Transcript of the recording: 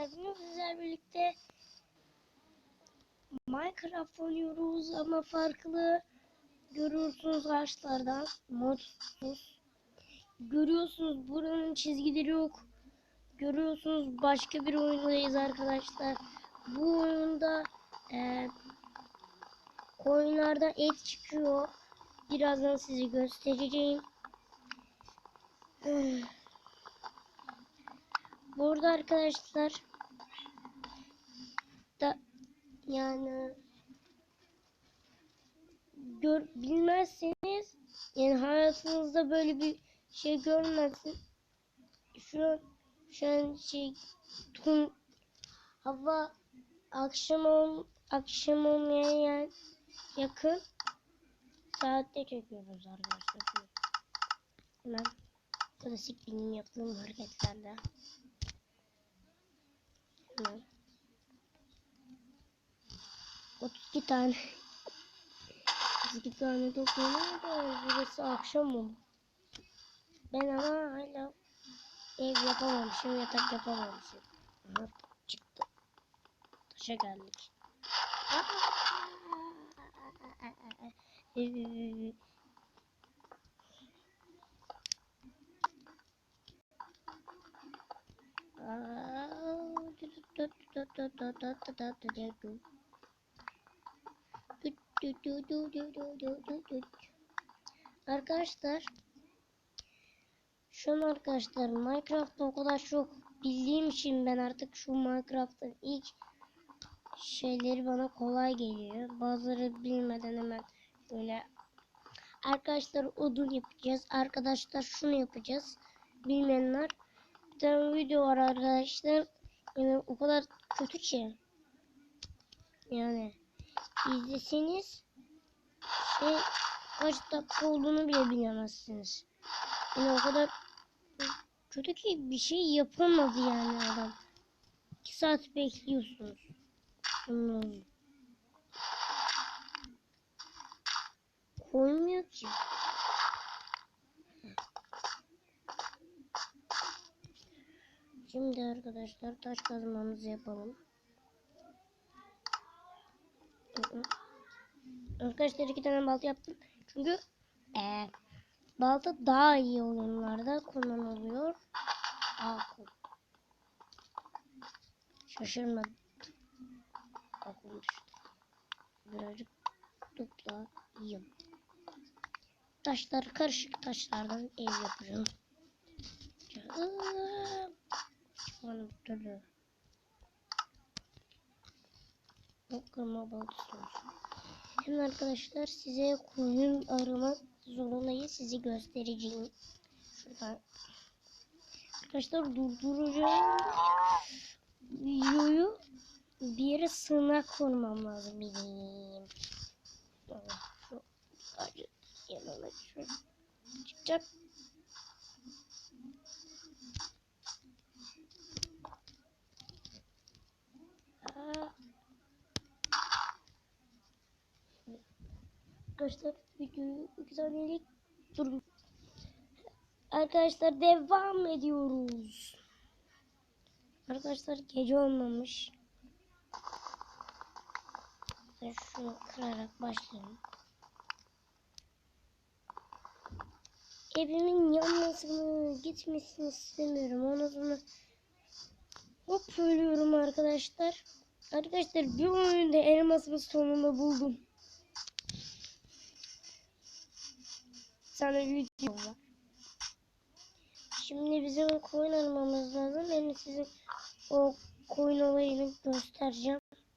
Bugün sizlerle birlikte Minecraft oynuyoruz ama farklı. Görüyorsunuz ağaçlardan modsuz. Görüyorsunuz buranın çizgileri yok. Görüyorsunuz başka bir oyundayız arkadaşlar. Bu oyunda e, koyunlardan et çıkıyor. Birazdan size göstereceğim. Burada arkadaşlar da yani gör, bilmezseniz yani hayatınızda böyle bir şey görmezsin. Şu an şu an şey tüm hava akşam ol, akşam olmaya yani yakın saatte çekiyoruz arkadaşlar. Hemen klasik benim yaptığım hareketlerle. Hemen. 32 tane 32 tane toplanıyor da burası akşam oldu. Ben ama hala ev yapamamışım, yatak yapamamışım. Aha, çıktı. Taşa geldik. Arkadaşlar şu arkadaşlar Minecraft'ta o kadar çok bildiğim için ben artık şu Minecraft'ın ilk şeyleri bana kolay geliyor. Bazıları bilmeden hemen böyle arkadaşlar odun yapacağız. Arkadaşlar şunu yapacağız. Bilmeyenler bir tane video var arkadaşlar. Yani o kadar kötü ki. Yani izleseniz şey kaç dakika olduğunu bile bilemezsiniz. Yani o kadar kötü ki bir şey yapamadı yani adam. 2 saat bekliyorsunuz. Hmm. Koymuyor ki. Şimdi arkadaşlar taş kazmamızı yapalım. Hı. Arkadaşlar iki tane balta yaptım. Çünkü ee, balta daha iyi oyunlarda kullanılıyor. Aa. Şaşırmadım. Aklım düştü. Birazcık toplayayım. Taşlar karışık taşlardan ev yapacağım. Çıkmanın bir türlü. Yok kırma baltası olsun. Şimdi arkadaşlar size koyun arama zorundayı sizi göstereceğim. Şuradan. Arkadaşlar durduracağım. Videoyu bir yere sığınak kurmam lazım benim. Şu acı yanına şu çıkacak. Aa. Arkadaşlar videoyu iki saniyelik durun. Arkadaşlar devam ediyoruz. Arkadaşlar gece olmamış. Ben şunu kırarak başlayalım. Evimin yanmasını, gitmesini istemiyorum. Ondan sonra hop ölüyorum arkadaşlar. Arkadaşlar bir oyunda elmasımı sonunda buldum. Sana video var. Şimdi bizim koyun aramamız lazım. Ben de size o koyun olayını göstereceğim.